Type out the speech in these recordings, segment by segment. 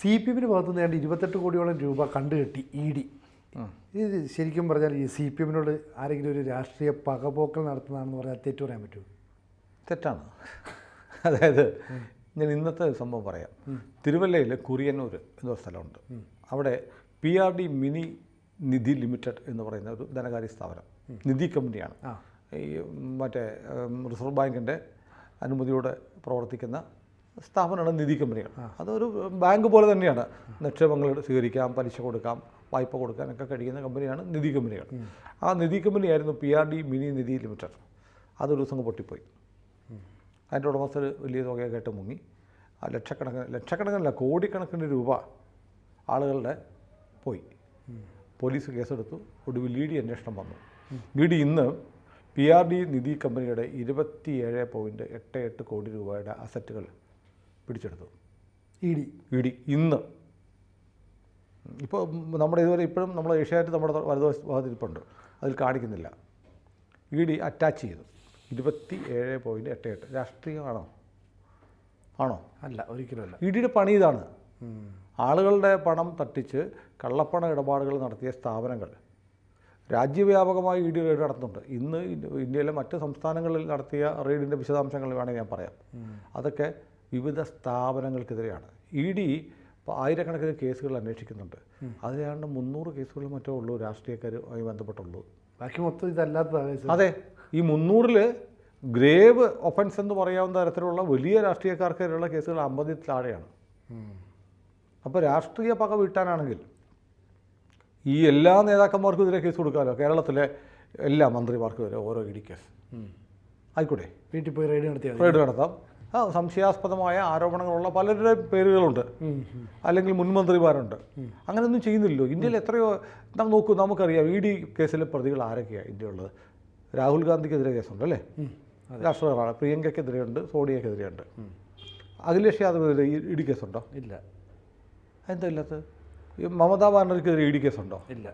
C P എമ്മിന് ഭാഗത്തു നിന്ന് ഏതാണ്ട് ഇരുപത്തെട്ട് കോടിയോളം രൂപ കണ്ടുകെട്ടി ഇ ഡി. ഇത് ശരിക്കും പറഞ്ഞാൽ ഈ സി പി എമ്മിനോട് ആരെങ്കിലും ഒരു രാഷ്ട്രീയ പകപോക്കൽ നടത്തുന്നതാണെന്ന് പറഞ്ഞാൽ തെറ്റു പറയാൻ പറ്റുമോ? തെറ്റാണ്. അതായത് ഞാൻ ഇന്നത്തെ സംഭവം പറയാം. തിരുവല്ലയിൽ കുറിയന്നൂർ എന്നൊരു സ്ഥലമുണ്ട്. അവിടെ P R D mini Nidhi limited എന്ന് പറയുന്ന ഒരു ധനകാര്യ സ്ഥാപനം നിധി കമ്പനിയാണ്. ഈ മറ്റേ റിസർവ് ബാങ്കിന്റെ അനുമതിയോടെ പ്രവർത്തിക്കുന്ന സ്ഥാപനമാണ് നിധി കമ്പനികൾ. അതൊരു ബാങ്ക് പോലെ തന്നെയാണ്. നിക്ഷേപങ്ങൾ സ്വീകരിക്കാം പലിശ കൊടുക്കാം വായ്പ കൊടുക്കാനൊക്കെ കഴിയുന്ന കമ്പനിയാണ് നിധി കമ്പനികൾ. ആ നിധി കമ്പനിയായിരുന്നു P R D mini Nidhi limited അതൊരു ദിവസം പൊട്ടിപ്പോയി. അതിന്റെ ഉടമസ്ഥർ വലിയ തുകയൊക്കെ ആയിട്ട് മുങ്ങി. ആ ലക്ഷക്കണക്കിന് ലക്ഷക്കണക്കിനല്ല കോടിക്കണക്കിന് രൂപ ആളുകളുടെ പോയി. പോലീസ് കേസെടുത്തു. ഒടുവിൽ ഇ ഡി അന്വേഷണം വന്നു. ഇ ഡി ഇന്ന് പി ആർ ഡി നിധി കമ്പനിയുടെ ഇരുപത്തിയേഴ് പോയിന്റ് എട്ട് എട്ട് കോടി രൂപയുടെ അസറ്റുകൾ പിടിച്ചെടുത്തു. E D. E D. ഇന്ന്. ഇപ്പോൾ നമ്മുടെ ഇതുവരെ ഇപ്പോഴും നമ്മൾ ഏഷ്യാനെറ്റ് നമ്മുടെ വലതുവശ ഭാഗത്തിരിപ്പുണ്ട് അതിൽ കാണിക്കുന്നില്ല. ഇ ഡി അറ്റാച്ച് ചെയ്തു. ഇരുപത്തി ഏഴ് പോയിന്റ് എട്ട് എട്ട്. രാഷ്ട്രീയമാണോ? ആണോ? അല്ല ഒരിക്കലുമല്ല ഇ ഡിയുടെ പണി ഇതാണ്. ആളുകളുടെ പണം തട്ടിച്ച് കള്ളപ്പണ ഇടപാടുകൾ നടത്തിയ സ്ഥാപനങ്ങൾ. രാജ്യവ്യാപകമായി ഇ ഡി റെയ്ഡ് നടത്തുന്നുണ്ട്. ഇന്ന് ഇന്ത്യയിലെ മറ്റ് സംസ്ഥാനങ്ങളിൽ നടത്തിയ റെയ്ഡിന്റെ വിശദാംശങ്ങൾ വേണമെങ്കിൽ ഞാൻ പറയാം. അതൊക്കെ വിവിധ സ്ഥാപനങ്ങൾക്കെതിരെയാണ്. ഇ ഡി ആയിരക്കണക്കിന് കേസുകൾ അന്വേഷിക്കുന്നുണ്ട്. അതിലാണ്ട് മുന്നൂറ് കേസുകൾ മറ്റോ ഉള്ളൂ രാഷ്ട്രീയക്കാരുമായി ബന്ധപ്പെട്ടുള്ളൂ. ബാക്കി മൊത്തം ഇതല്ലാത്തതാണ് അതെ. ഈ മുന്നൂറിൽ ഗ്രേവ് ഒഫൻസ് എന്ന് പറയാവുന്ന തരത്തിലുള്ള വലിയ രാഷ്ട്രീയക്കാർക്കെതിരെയുള്ള കേസുകൾ അമ്പതിൽ താഴെയാണ്. അപ്പോൾ രാഷ്ട്രീയ പക വീട്ടാനാണെങ്കിൽ ഈ എല്ലാ നേതാക്കന്മാർക്കും ഇതിലെ കേസ് കൊടുക്കാമല്ലോ കേരളത്തിലെ എല്ലാ മന്ത്രിമാർക്കും വരെ ഓരോ ഇടി കേസ്. ഉം. ആയിക്കോട്ടെ വീട്ടിൽ പോയി റെയ്ഡ് നടത്തിയാൽ റെയ്ഡ് നടത്താം. സംശയാസ്പദമായ ആരോപണങ്ങളുള്ള പലരുടെ പേരുകളുണ്ട്. അല്ലെങ്കിൽ മുൻമന്ത്രിമാരുണ്ട്. അങ്ങനെയൊന്നും ചെയ്യുന്നില്ലല്ലോ. ഇന്ത്യയിൽ എത്രയോ നാം നോക്കൂ നമുക്കറിയാം ഇ ഡി കേസിലെ പ്രതികൾ ആരൊക്കെയാണ് ഇന്ത്യയുള്ളത്? രാഹുൽ ഗാന്ധിക്കെതിരെ കേസുണ്ട് അല്ലേ. രാഷ്ട്രീയമാണ് പ്രിയങ്കയ്ക്കെതിരെയുണ്ട് സോണിയക്കെതിരെയുണ്ട്. അഖിലേഷ് യാദവിനെതിരെ ഇ ഡി കേസുണ്ടോ? ഇല്ല. എന്താ ഇല്ലാത്തത്? മമതാ ബാനർജിക്കെതിരെ ഇ ഡി കേസുണ്ടോ? ഇല്ല.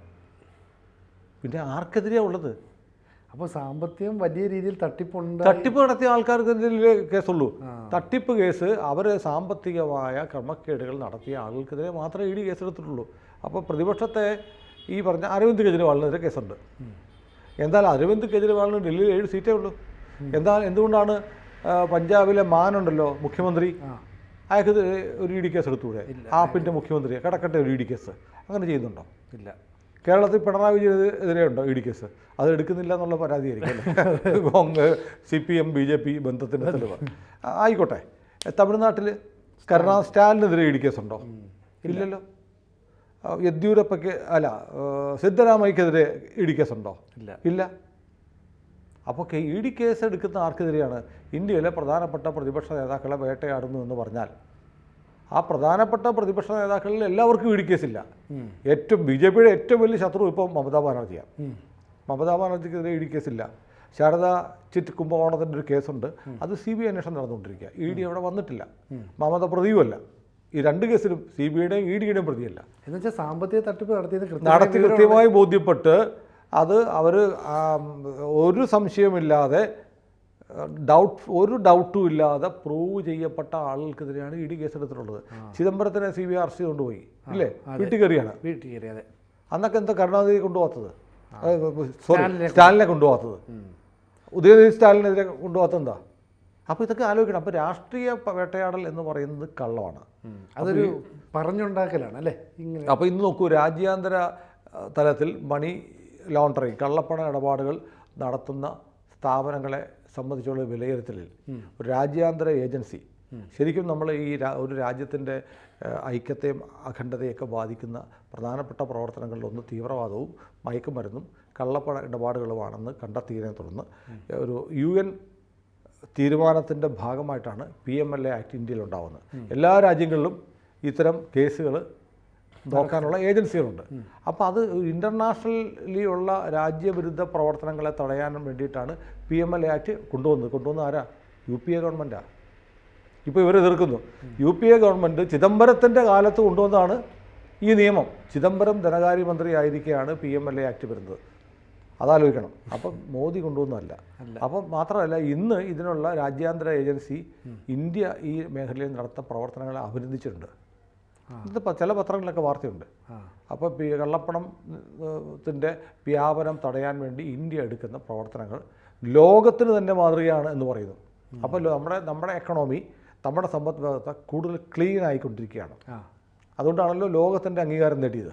പിന്നെ ആർക്കെതിരെയാണ് ഉള്ളത്? അപ്പോൾ സാമ്പത്തികം വലിയ രീതിയിൽ തട്ടിപ്പുണ്ട് തട്ടിപ്പ് നടത്തിയ ആൾക്കാർക്കെതിരെ കേസുള്ളൂ. തട്ടിപ്പ് കേസ് അവർ സാമ്പത്തികമായ ക്രമക്കേടുകൾ നടത്തിയ ആളുകൾക്കെതിരെ മാത്രമേ ഇ ഡി കേസെടുത്തിട്ടുള്ളൂ. അപ്പോൾ പ്രതിപക്ഷത്തെ ഈ പറഞ്ഞ അരവിന്ദ് കെജ്രിവാളിനെതിരെ കേസുണ്ട്. എന്നാൽ അരവിന്ദ് കെജ്രിവാളിന് ഡൽഹിയിൽ ഏഴ് സീറ്റേ ഉള്ളൂ. എന്താ എന്തുകൊണ്ടാണ് പഞ്ചാബിലെ മാനുണ്ടല്ലോ മുഖ്യമന്ത്രി? അയാൾക്ക് ഒരു ഇ ഡി കേസ് എടുത്തുകൂടെ ആപ്പിന്റെ മുഖ്യമന്ത്രി കടക്കട്ടെ ഒരു ഇ ഡി കേസ്. അങ്ങനെ ചെയ്യുന്നുണ്ടോ? ഇല്ല. കേരളത്തിൽ പിണറായി വിജയനെതിരെ ഉണ്ടോ ഇ ഡി കേസ്? അത് എടുക്കുന്നില്ല എന്നുള്ള പരാതിയായിരിക്കും ആയിരിക്കും Congress C P M B J P ബന്ധത്തിന്റെ തെളിവ്. ആയിക്കോട്ടെ. തമിഴ്നാട്ടിൽ കരുണാ സ്റ്റാലിനെതിരെ ഇ ഡി കേസുണ്ടോ ഇല്ലല്ലോ. യെദ്യൂരപ്പയ്ക്ക് അല്ല സിദ്ധരാമയ്ക്കെതിരെ ഇ ഡി കേസുണ്ടോ ഇല്ല. ഇല്ല. അപ്പോൾ ഇ ഡി കേസ് എടുക്കുന്ന ആർക്കെതിരെയാണ്? ഇന്ത്യയിലെ പ്രധാനപ്പെട്ട പ്രതിപക്ഷ നേതാക്കളെ വേട്ടയാടുന്നു എന്ന് പറഞ്ഞാൽ ആ പ്രധാനപ്പെട്ട പ്രതിപക്ഷ നേതാക്കളിൽ എല്ലാവർക്കും ഇ ഡി കേസില്ല ഏറ്റവും ബി ജെ പിയുടെ ഏറ്റവും വലിയ ശത്രു ഇപ്പോൾ മമതാ ബാനർജിയാണ്. മമതാ ബാനർജിക്കെതിരെ ഇ ഡി കേസില്ല ശാരദ ചിറ്റ് കുംഭകോണത്തിന്റെ ഒരു കേസുണ്ട്. അത് സി ബി ഐ അന്വേഷണം നടന്നുകൊണ്ടിരിക്കുക. ഇ ഡി അവിടെ വന്നിട്ടില്ല. മമത പ്രതിയുമല്ല. ഈ രണ്ട് കേസിലും സി ബി ഐയുടെയും ഇ ഡിയുടെയും പ്രതിയല്ല. എന്നുവെച്ചാൽ സാമ്പത്തിക തട്ടിപ്പ് നടത്തിയത് നടത്തി കൃത്യമായി ബോധ്യപ്പെട്ട് അത് അവർ ഒരു സംശയമില്ലാതെ ഡൗട്ട് ഒരു ഡൗട്ടും ഇല്ലാതെ പ്രൂവ് ചെയ്യപ്പെട്ട ആളുകൾക്കെതിരെയാണ് ഇ ഡി കേസെടുത്തിട്ടുള്ളത് ചിദംബരത്തിനെ സി ബി ആർ അറസ്റ്റ് കൊണ്ടുപോയി. ഇല്ലേ? വീട്ടിൽ കയറിയാണ് വീട്ടിൽ കയറി അതെ അന്നൊക്കെ എന്താ കരുണാനിധി കൊണ്ടുപോകാത്തത്? സോറി സ്റ്റാലിനെ കൊണ്ടുപോകാത്തത്. ഉദയനിധി സ്റ്റാലിനെതിരെ കൊണ്ടുപോകാത്തത് എന്താ? അപ്പോൾ ഇതൊക്കെ ആലോചിക്കണം. അപ്പോൾ രാഷ്ട്രീയ വേട്ടയാടൽ എന്ന് പറയുന്നത് കള്ളമാണ്. അതൊരു പറഞ്ഞുണ്ടാക്കലാണ് അല്ലേ? ഇങ്ങനെ. അപ്പോൾ ഇന്ന് നോക്കൂ രാജ്യാന്തര തലത്തിൽ മണി ലോണ്ടറിങ് കള്ളപ്പണ ഇടപാടുകൾ നടത്തുന്ന സ്ഥാപനങ്ങളെ സംബന്ധിച്ചുള്ള വിലയിരുത്തലിൽ ഒരു രാജ്യാന്തര ഏജൻസി ശരിക്കും നമ്മൾ ഈ ഒരു രാജ്യത്തിന്റെ ഐക്യത്തെയും അഖണ്ഡതയൊക്കെ ബാധിക്കുന്ന പ്രധാനപ്പെട്ട പ്രവർത്തനങ്ങളിലൊന്ന് തീവ്രവാദവും മയക്കുമരുന്നും കള്ളപ്പണ ഇടപാടുകളുമാണെന്ന് കണ്ടെത്തിയതിനെ തുടർന്ന് ഒരു യു എൻ തീരുമാനത്തിന്റെ ഭാഗമായിട്ടാണ് P M L A act ഇന്ത്യയിൽ ഉണ്ടാവുന്നത് എല്ലാ രാജ്യങ്ങളിലും ഇത്തരം കേസുകൾ നോക്കാനുള്ള ഏജൻസികളുണ്ട്. അപ്പോൾ അത് ഇന്റർനാഷണലി ഉള്ള രാജ്യവിരുദ്ധ പ്രവർത്തനങ്ങളെ തടയാനും വേണ്ടിയിട്ടാണ് P M L A act കൊണ്ടുവന്നത്. കൊണ്ടുവന്ന ആരാ? യു പി എ ഗവൺമെന്റാണ് ഇപ്പോൾ ഇവർ എതിർക്കുന്നു. യു പി എ ഗവൺമെന്റ് ചിദംബരത്തിന്റെ കാലത്ത് കൊണ്ടുവന്നതാണ് ഈ നിയമം. ചിദംബരം ധനകാര്യമന്ത്രി ആയിരിക്കെയാണ് P M L A act വരുന്നത്. അതാലോചിക്കണം. അപ്പം മോദി കൊണ്ടുവന്നതല്ല. അപ്പം മാത്രമല്ല ഇന്ന് ഇതിനുള്ള രാജ്യാന്തര ഏജൻസി ഇന്ത്യ ഈ മേഖലയിൽ നടത്തുന്ന പ്രവർത്തനങ്ങളെ അഭിനന്ദിച്ചിട്ടുണ്ട്. ഇത് ചില പത്രങ്ങളിലൊക്കെ വാർത്തയുണ്ട്. അപ്പോൾ കള്ളപ്പണത്തിന്റെ വ്യാപനം തടയാൻ വേണ്ടി ഇന്ത്യ എടുക്കുന്ന പ്രവർത്തനങ്ങൾ ലോകത്തിന് തന്നെ മാതൃകയാണ് എന്ന് പറയുന്നു. അപ്പോൾ നമ്മുടെ നമ്മുടെ എക്കണോമി നമ്മുടെ സമ്പദ് വ്യവസ്ഥ കൂടുതൽ ക്ലീൻ ആയിക്കൊണ്ടിരിക്കുകയാണ്. അതുകൊണ്ടാണല്ലോ ലോകത്തിന്റെ അംഗീകാരം നേടിയത്.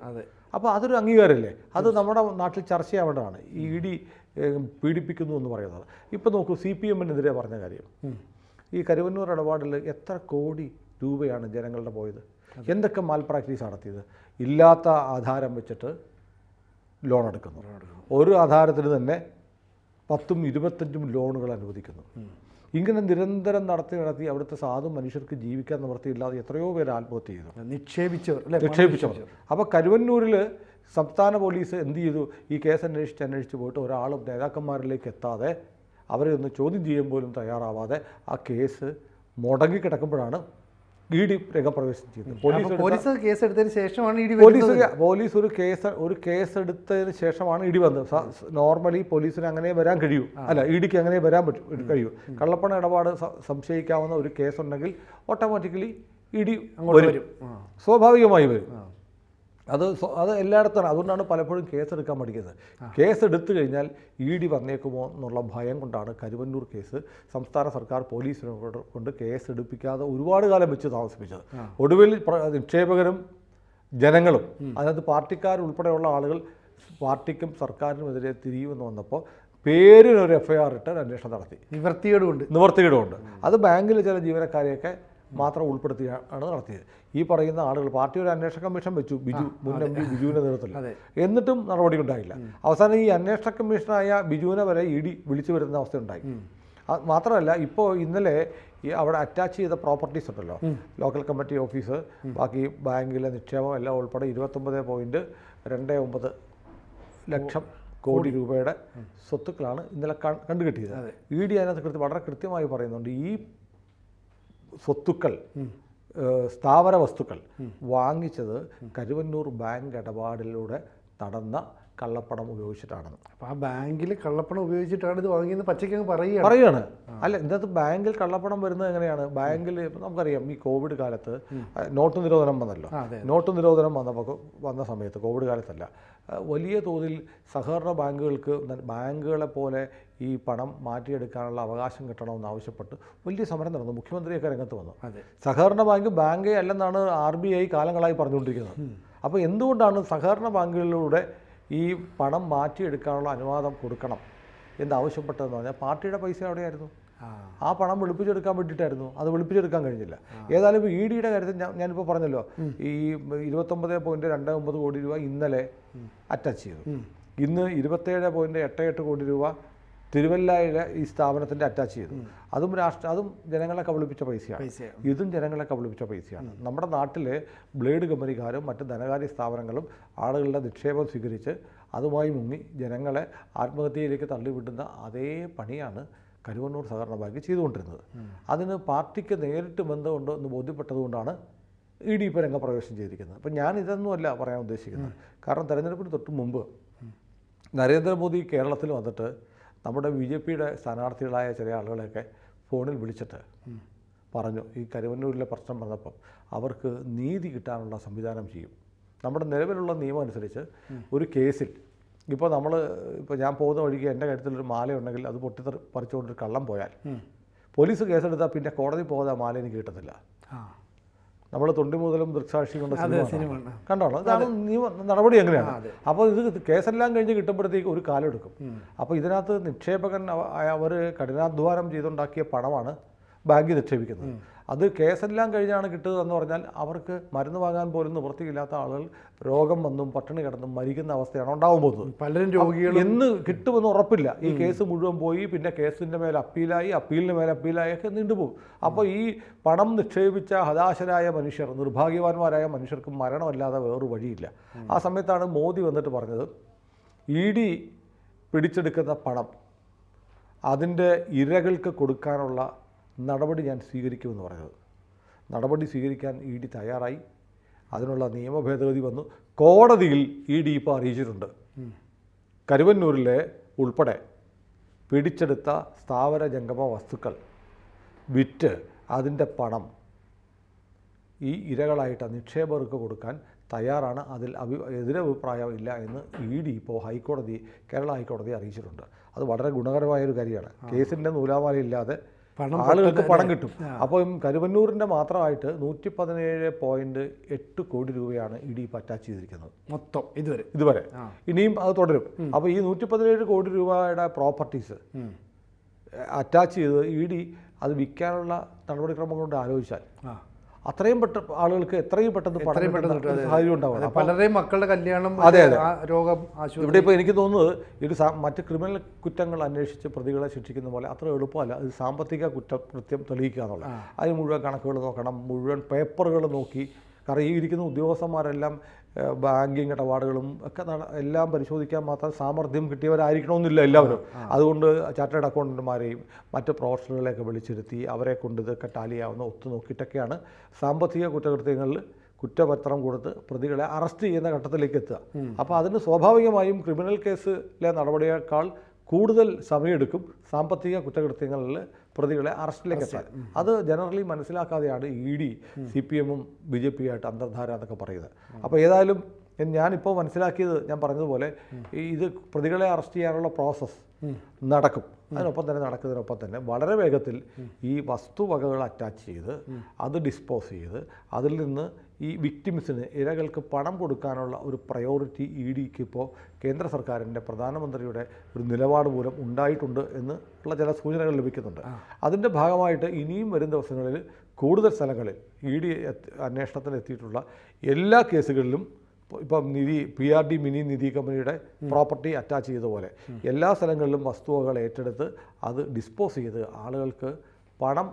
അപ്പോൾ അതൊരു അംഗീകാരമല്ലേ? അത് നമ്മുടെ നാട്ടിൽ ചർച്ച ചെയ്യാവേണ്ടതാണ് ഈ ഇ ഡി പീഡിപ്പിക്കുന്നു എന്ന് പറയുന്നത്. ഇപ്പോൾ നോക്കൂ സി പി എമ്മിനെതിരെ പറഞ്ഞ കാര്യം. ഈ കരുവന്നൂർ ഇടപാടിൽ എത്ര കോടി രൂപയാണ് ജനങ്ങളുടെ പോയത്? എന്തൊക്കെ മാൽ പ്രാക്ടീസ് നടത്തിയത്? ഇല്ലാത്ത ആധാരം വെച്ചിട്ട് ലോൺ എടുക്കുന്നു. ഒരു ആധാരത്തിന് തന്നെ പത്തും ഇരുപത്തഞ്ചും ലോണുകൾ അനുവദിക്കുന്നു. ഇങ്ങനെ നിരന്തരം നടത്തി നടത്തി അവിടുത്തെ സാധു മനുഷ്യർക്ക് ജീവിക്കാൻ നിവൃത്തിയില്ലാതെ എത്രയോ പേര് ആത്മഹത്യ ചെയ്തു. നിക്ഷേപിച്ചവർ അല്ലേ? നിക്ഷേപിച്ചവർ. അപ്പോൾ കരുവന്നൂരിൽ സംസ്ഥാന പോലീസ് എന്ത് ചെയ്തു? ഈ കേസ് അന്വേഷിച്ച് അന്വേഷിച്ച് പോയിട്ട് ഒരാളും നേതാക്കന്മാരിലേക്ക് എത്താതെ അവരെ ഒന്ന് ചോദ്യം ചെയ്യാൻ പോലും തയ്യാറാവാതെ ആ കേസ് മുടങ്ങി കിടക്കുമ്പോഴാണ് ഇ ഡി രംഗപ്രവേശനം ചെയ്തത് പോലീസ് പോലീസ് കേസ് എടുത്തതിന് ശേഷമാണ് ഇടി പോലീസ് പോലീസ് ഒരു കേസ് ഒരു കേസ് എടുത്തതിന് ശേഷമാണ് ഇടി വന്നത്. നോർമലി പോലീസിന് അങ്ങനെ വരാൻ കഴിയൂ. അല്ല ഇ ഡിക്ക് അങ്ങനെ വരാൻ പറ്റും കഴിയൂ. കള്ളപ്പണ ഇടപാട് സംശയിക്കാവുന്ന ഒരു കേസ് ഉണ്ടെങ്കിൽ ഓട്ടോമാറ്റിക്കലി ഇടി വരും. സ്വാഭാവികമായി വരും. അത് അത് എല്ലായിടത്തും അതുകൊണ്ടാണ് പലപ്പോഴും കേസെടുക്കാൻ പഠിക്കുന്നത് കേസ് എടുത്തു കഴിഞ്ഞാൽ ഇ ഡി വന്നേക്കുമോ എന്നുള്ള ഭയം കൊണ്ടാണ് കരുവന്നൂർ കേസ് സംസ്ഥാന സർക്കാർ പോലീസിനെ കൊണ്ട് കേസ് എടുപ്പിക്കാതെ ഒരുപാട് കാലം വെച്ച് താമസിപ്പിച്ചത്. ഒടുവിൽ നിക്ഷേപകരും ജനങ്ങളും അതിനകത്ത് പാർട്ടിക്കാരുൾപ്പെടെയുള്ള ആളുകൾ പാർട്ടിക്കും സർക്കാരിനുമെതിരെ തിരിയുമെന്ന് വന്നപ്പോൾ പേരിനൊരു എഫ് ഐ ആർ ഇട്ട് അന്വേഷണം നടത്തി. നിവർത്തികേടുകൊണ്ട് നിവർത്തികേടുമുണ്ട് അത് ബാങ്കിലെ ചില ജീവനക്കാരെയൊക്കെ മാത്രം ഉൾപ്പെടുത്തിയാണ് നടത്തിയത്. ഈ പറയുന്ന ആളുകൾ പാർട്ടി ഒരു അന്വേഷണ കമ്മീഷൻ വെച്ചു ബിജു മുൻ എം പി ബിജുവിന്റെ നേതൃത്വത്തിൽ. എന്നിട്ടും നടപടി ഉണ്ടായില്ല അവസാനം ഈ അന്വേഷണ കമ്മീഷനായ ബിജുവിനെ വരെ ഇ ഡി വിളിച്ചു വരുന്ന അവസ്ഥ ഉണ്ടായി മാത്രമല്ല ഇപ്പോൾ ഇന്നലെ ഈ അവിടെ അറ്റാച്ച് ചെയ്ത പ്രോപ്പർട്ടീസ് ഉണ്ടല്ലോ ലോക്കൽ കമ്മിറ്റി ഓഫീസ് ബാക്കി ബാങ്കിലെ നിക്ഷേപം എല്ലാം ഉൾപ്പെടെ ഇരുപത്തൊമ്പത് പോയിന്റ് രണ്ട് ഒമ്പത് ലക്ഷം കോടി രൂപയുടെ സ്വത്തുക്കളാണ് ഇന്നലെ കണ്ടുകിട്ടിയത്. ഇ ഡി അതിനകത്ത് കൃത്യം വളരെ കൃത്യമായി പറയുന്നുണ്ട് ഈ സ്വത്തുക്കൾ സ്ഥാവര വസ്തുക്കൾ വാങ്ങിച്ചത് കരുവന്നൂർ ബാങ്ക് ഇടപാടിലൂടെ നടന്ന കള്ളപ്പണം ഉപയോഗിച്ചിട്ടാണെന്ന്. അപ്പോൾ ആ ബാങ്കിൽ കള്ളപ്പണം ഉപയോഗിച്ചിട്ടാണ് ഇത് വാങ്ങിയെന്ന് പച്ചയ്ക്ക് അങ്ങ് പറയുകയാണ്. അല്ല ഇതിനകത്ത് ബാങ്കിൽ കള്ളപ്പണം വരുന്നത് എങ്ങനെയാണ്? ബാങ്കിൽ ഇപ്പം നമുക്കറിയാം ഈ കോവിഡ് കാലത്ത് നോട്ട് നിരോധനം വന്നല്ലോ. നോട്ട് നിരോധനം വന്നപ്പോൾ വന്ന സമയത്ത് കോവിഡ് കാലത്തല്ല. വലിയ തോതിൽ സഹകരണ ബാങ്കുകൾക്ക് ബാങ്കുകളെ പോലെ ഈ പണം മാറ്റിയെടുക്കാനുള്ള അവകാശം കിട്ടണമെന്ന് ആവശ്യപ്പെട്ട് വലിയ സമരം നടന്നു. മുഖ്യമന്ത്രിയൊക്കെ രംഗത്ത് വന്നു. സഹകരണ ബാങ്ക് ബാങ്കേ അല്ലെന്നാണ് ആർ ബി ഐ കാലങ്ങളായി പറഞ്ഞുകൊണ്ടിരിക്കുന്നത്. അപ്പോൾ എന്തുകൊണ്ടാണ് സഹകരണ ബാങ്കുകളിലൂടെ ഈ പണം മാറ്റിയെടുക്കാനുള്ള അനുവാദം കൊടുക്കണം എന്നാവശ്യപ്പെട്ടതെന്ന് പറഞ്ഞാൽ പാർട്ടിയുടെ പൈസ എവിടെയായിരുന്നു? ആ. പണം വെളുപ്പിച്ചെടുക്കാൻ വേണ്ടിയിട്ടായിരുന്നു. അത് വെളുപ്പിച്ചെടുക്കാൻ കഴിഞ്ഞില്ല. ഏതായാലും ഇ ഡിയുടെ കാര്യത്തിൽ ഞാൻ ഞാനിപ്പോൾ പറഞ്ഞല്ലോ ഈ ഇരുപത്തൊമ്പത് പോയിന്റ് രണ്ട് ഒമ്പത് കോടി രൂപ ഇന്നലെ അറ്റാച്ച് ചെയ്തു. ഇന്ന് ഇരുപത്തേഴ് പോയിന്റ് എട്ട് എട്ട് കോടി രൂപ തിരുവല്ലയിലെ ഈ സ്ഥാപനത്തിന്റെ അറ്റാച്ച് ചെയ്തു. അതും രാഷ്ട്ര അതും ജനങ്ങളെ കബളിപ്പിച്ച പൈസയാണ്. ഇതും ജനങ്ങളെ കബളിപ്പിച്ച പൈസയാണ്. നമ്മുടെ നാട്ടിലെ ബ്ലേഡ് കമ്പനിക്കാരും മറ്റ് ധനകാര്യ സ്ഥാപനങ്ങളും ആളുകളുടെ നിക്ഷേപം സ്വീകരിച്ച് അതുമായി മുങ്ങി ജനങ്ങളെ ആത്മഹത്യയിലേക്ക് തള്ളിവിടുന്ന അതേ പണിയാണ് കരുവന്നൂർ സഹകരണ ബാങ്ക് ചെയ്തുകൊണ്ടിരുന്നത്. അതിന് പാർട്ടിക്ക് നേരിട്ട് ബന്ധമുണ്ടോ എന്ന് ബോധ്യപ്പെട്ടതുകൊണ്ടാണ് ഇ ഡി ഇപ്പോൾ രംഗപ്രവേശനം ചെയ്തിരിക്കുന്നത്. അപ്പം ഞാൻ ഇതൊന്നുമല്ല പറയാൻ ഉദ്ദേശിക്കുന്നത്. കാരണം തെരഞ്ഞെടുപ്പിന് തൊട്ട് മുമ്പ് നരേന്ദ്രമോദി കേരളത്തിൽ വന്നിട്ട് നമ്മുടെ ബി ജെ പിയുടെ സ്ഥാനാർത്ഥികളായ ചില ആളുകളെയൊക്കെ ഫോണിൽ വിളിച്ചിട്ട് പറഞ്ഞു ഈ കരുവന്നൂരിലെ പ്രശ്നം വന്നപ്പം അവർക്ക് നീതി കിട്ടാനുള്ള സംവിധാനം ചെയ്യും. നമ്മുടെ നിലവിലുള്ള നിയമം അനുസരിച്ച് ഒരു കേസിൽ ഇപ്പോൾ നമ്മൾ ഇപ്പോൾ ഞാൻ പോകുന്ന വഴിക്ക് എന്റെ കഴുത്തിലൊരു മാലയുണ്ടെങ്കിൽ അത് പൊട്ടി പറിച്ചുകൊണ്ടൊരു കള്ളം പോയാൽ പോലീസ് കേസെടുത്താൽ പിന്നെ കോടതി പോകാതെ ആ മാല എനിക്ക് കിട്ടത്തില്ല നമ്മൾ തൊണ്ടി മുതലും ദൃക്സാക്ഷി കൊണ്ട് സിനിമ സിനിമ കാണാം. കണ്ടോളൂ അതാണ് നിയമ നടപടി എങ്ങനെയാണ്? അപ്പോൾ ഇത് കേസെല്ലാം കഴിഞ്ഞ് കിട്ടുമ്പോഴത്തേക്ക് ഒരു കാലം എടുക്കും അപ്പോൾ ഇതിനകത്ത് നിക്ഷേപകൻ അവർ കഠിനാധ്വാനം ചെയ്തുണ്ടാക്കിയ പണമാണ് ബാങ്കിൽ നിക്ഷേപിക്കുന്നത്. അത് കേസെല്ലാം കഴിഞ്ഞാണ് കിട്ടുന്നതെന്ന് പറഞ്ഞാൽ അവർക്ക് മരുന്ന് വാങ്ങാൻ പോലും നിവൃത്തിയില്ലാത്ത ആളുകൾ രോഗം വന്നും പട്ടിണി കിടന്നും മരിക്കുന്ന അവസ്ഥയാണ് ഉണ്ടാവാൻ പോകുന്നത്. പലരും രോഗികൾ എന്ന് കിട്ടുമെന്ന് ഉറപ്പില്ല. ഈ കേസ് മുഴുവൻ പോയി പിന്നെ കേസിന്റെ മേലെ അപ്പീലായി അപ്പീലിന് മേലെ അപ്പീലായി ഒക്കെ നീണ്ടുപോകും അപ്പോൾ ഈ പണം നിക്ഷേപിച്ച ഹതാശരായ മനുഷ്യർ നിർഭാഗ്യവാന്മാരായ മനുഷ്യർക്ക് മരണമല്ലാതെ വേറൊരു വഴിയില്ല. ആ സമയത്താണ് മോദി വന്നിട്ട് പറഞ്ഞത് ഇ ഡി പിടിച്ചെടുക്കുന്ന പണം അതിന്റെ ഇരകൾക്ക് കൊടുക്കാനുള്ള നടപടി ഞാൻ സ്വീകരിക്കുമെന്ന് പറഞ്ഞത്. നടപടി സ്വീകരിക്കാൻ ഇ ഡി തയ്യാറായി. അതിനുള്ള നിയമ ഭേദഗതി വന്നു. കോടതിയിൽ ഇ ഡി ഇപ്പോൾ അറിയിച്ചിട്ടുണ്ട്. കരുവന്നൂരിലെ ഉൾപ്പെടെ പിടിച്ചെടുത്ത സ്ഥാവര ജംഗമ വസ്തുക്കൾ വിറ്റ് അതിന്റെ പണം ഈ ഇരകളായിട്ട് നിക്ഷേപകർക്ക് കൊടുക്കാൻ തയ്യാറാണ്. അതിൽ അഭി എതിരഭിപ്രായം ഇല്ല എന്ന് ഇ ഡി ഇപ്പോൾ ഹൈക്കോടതി കേരള ഹൈക്കോടതി അറിയിച്ചിട്ടുണ്ട്. അത് വളരെ ഗുണകരമായൊരു കാര്യമാണ്. കേസിന്റെ നൂലാമാല ഇല്ലാതെ പണം ആളുകൾക്ക് പണം കിട്ടും. അപ്പം കരുവന്നൂരിന്റെ മാത്രമായിട്ട് നൂറ്റി പതിനേഴ് പോയിന്റ് എട്ട് കോടി രൂപയാണ് ഇ ഡി ഇപ്പോൾ അറ്റാച്ച് ചെയ്തിരിക്കുന്നത്. മൊത്തം ഇതുവരെ. ഇതുവരെ. ഇനിയും അത് തുടരും. അപ്പോൾ ഈ നൂറ്റി പതിനേഴ് കോടി രൂപയുടെ പ്രോപ്പർട്ടീസ് അറ്റാച്ച് ചെയ്ത് ഇ ഡി അത് വിൽക്കാനുള്ള നടപടിക്രമം കൊണ്ട് ആലോചിച്ചാൽ അത്രയും പെട്ട ആളുകൾക്ക് എത്രയും പെട്ടെന്ന് പഠനം കിട്ടുന്ന സാഹചര്യം ഉണ്ടാവണം. പലരെയും പലരുടെയും മക്കളുടെ കല്യാണം അതെ, അതെ. രോഗം ഇവിടെ ഇപ്പോൾ എനിക്ക് തോന്നുന്നത് ഇത് മറ്റ് ക്രിമിനൽ കുറ്റങ്ങൾ അന്വേഷിച്ച് പ്രതികളെ ശിക്ഷിക്കുന്ന പോലെ അത്ര എളുപ്പമല്ല. അത് സാമ്പത്തിക കുറ്റകൃത്യം തെളിയിക്കുക എന്നുള്ളത്. അതിന് മുഴുവൻ കണക്കുകൾ നോക്കണം. മുഴുവൻ പേപ്പറുകൾ നോക്കി. കാരണം ഈ ഇരിക്കുന്ന ഉദ്യോഗസ്ഥന്മാരെല്ലാം ബാങ്കിങ് ഇടപാടുകളും ഒക്കെ എല്ലാം പരിശോധിക്കാൻ മാത്രം സാമർഥ്യം കിട്ടിയവരായിരിക്കണമെന്നില്ല എല്ലാവരും. അതുകൊണ്ട് ചാർട്ടേഡ് അക്കൗണ്ടന്റുമാരെയും മറ്റ് പ്രൊഫഷണലുകളെയൊക്കെ വിളിച്ചിരുത്തി അവരെ കൊണ്ട് ഇതൊക്കെ ടാലിയാവുന്ന ഒത്തു നോക്കിയിട്ടൊക്കെയാണ് സാമ്പത്തിക കുറ്റകൃത്യങ്ങളിൽ കുറ്റപത്രം കൊടുത്ത് പ്രതികളെ അറസ്റ്റ് ചെയ്യുന്ന ഘട്ടത്തിലേക്ക് എത്തുക. അപ്പോൾ അതിന് സ്വാഭാവികമായും ക്രിമിനൽ കേസിലെ നടപടിയേക്കാൾ കൂടുതൽ സമയമെടുക്കും സാമ്പത്തിക കുറ്റകൃത്യങ്ങളിൽ പ്രതികളെ അറസ്റ്റിലേക്ക് എത്താൻ. അത് ജനറലി മനസ്സിലാക്കാതെയാണ് ഇ ഡി സി പി എമ്മും ബി ജെ പി ആയിട്ട് അന്തർധാര എന്നൊക്കെ പറയുന്നത്. അപ്പോൾ ഏതായാലും ഞാനിപ്പോൾ മനസ്സിലാക്കിയത് ഞാൻ പറഞ്ഞതുപോലെ ഇത് പ്രതികളെ അറസ്റ്റ് ചെയ്യാനുള്ള പ്രോസസ്സ് നടക്കും. അതിനൊപ്പം തന്നെ നടക്കുന്നതിനൊപ്പം തന്നെ വളരെ വേഗത്തിൽ ഈ വസ്തുവകകൾ അറ്റാച്ച് ചെയ്ത് അത് ഡിസ്പോസ് ചെയ്ത് അതിൽ നിന്ന് ഈ വിക്ടിംസിന് ഇരകൾക്ക് പണം കൊടുക്കാനുള്ള ഒരു പ്രയോറിറ്റി ഇ ഡിക്ക് ഇപ്പോൾ കേന്ദ്ര സർക്കാരിന്റെ പ്രധാനമന്ത്രിയുടെ ഒരു നിലപാട് മൂലം ഉണ്ടായിട്ടുണ്ട് എന്ന് ഉള്ള ചില സൂചനകൾ ലഭിക്കുന്നുണ്ട്. അതിന്റെ ഭാഗമായിട്ട് ഇനിയും വരും ദിവസങ്ങളിൽ കൂടുതൽ സ്ഥലങ്ങളിൽ ഇ ഡി അന്വേഷണത്തിന് എത്തിയിട്ടുള്ള എല്ലാ കേസുകളിലും ഇപ്പൊ- ഇപ്പം നിധി P R D mini Nidhi കമ്പനിയുടെ പ്രോപ്പർട്ടി അറ്റാച്ച് ചെയ്ത പോലെ എല്ലാ സ്ഥലങ്ങളിലും വസ്തുവകൾ ഏറ്റെടുത്ത് അത് ഡിസ്പോസ് ചെയ്ത് ആളുകൾക്ക് പണം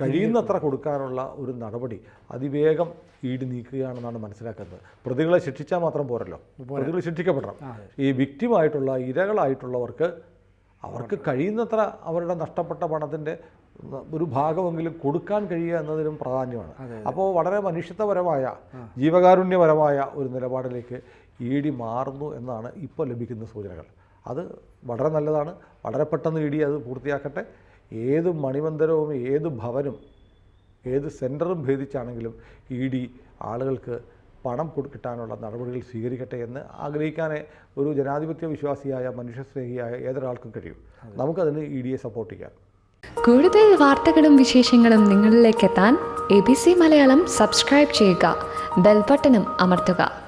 കഴിയുന്നത്ര കൊടുക്കാനുള്ള ഒരു നടപടി അതിവേഗം ഈട് നീക്കുകയാണെന്നാണ് മനസ്സിലാക്കുന്നത്. പ്രതികളെ ശിക്ഷിച്ചാൽ മാത്രം പോരല്ലോ. പ്രതികൾ ശിക്ഷിക്കപ്പെടണം. ഈ വിക്റ്റിമായിട്ടുള്ള ഇരകളായിട്ടുള്ളവർക്ക് അവർക്ക് കഴിയുന്നത്ര അവരുടെ നഷ്ടപ്പെട്ട പണത്തിന്റെ ഒരു ഭാഗമെങ്കിലും കൊടുക്കാൻ കഴിയുക എന്നതിനും പ്രാധാന്യമാണ്. അപ്പോൾ വളരെ മനുഷ്യത്വപരമായ ജീവകാരുണ്യപരമായ ഒരു നിലപാടിലേക്ക് ഇ ഡി മാറുന്നു എന്നാണ് ഇപ്പോൾ ലഭിക്കുന്ന സൂചനകൾ. അത് വളരെ നല്ലതാണ്. വളരെ പെട്ടെന്ന് ഇ ഡി അത് പൂർത്തിയാക്കട്ടെ. ഏത് മണിമന്ദിരവും ഏത് ഭവനും ഏത് സെന്ററും ഭേദിച്ചാണെങ്കിലും ഇ ഡി ആളുകൾക്ക് പണം കൊടു- കിട്ടാനുള്ള നടപടികൾ സ്വീകരിക്കട്ടെ എന്ന് ആഗ്രഹിക്കാനേ ഒരു ജനാധിപത്യ വിശ്വാസിയായ മനുഷ്യസ്നേഹിയായ ഏതൊരാൾക്കും കഴിയും. നമുക്കതിന് ഇ ഡിയെ സപ്പോർട്ട് ചെയ്യാം. കൂടുതൽ വാർത്തകളും വിശേഷങ്ങളും നിങ്ങളിലേക്ക് എത്താൻ A B C Malayalam subscribe ചെയ്യുക. ബെൽബട്ടനും അമർത്തുക.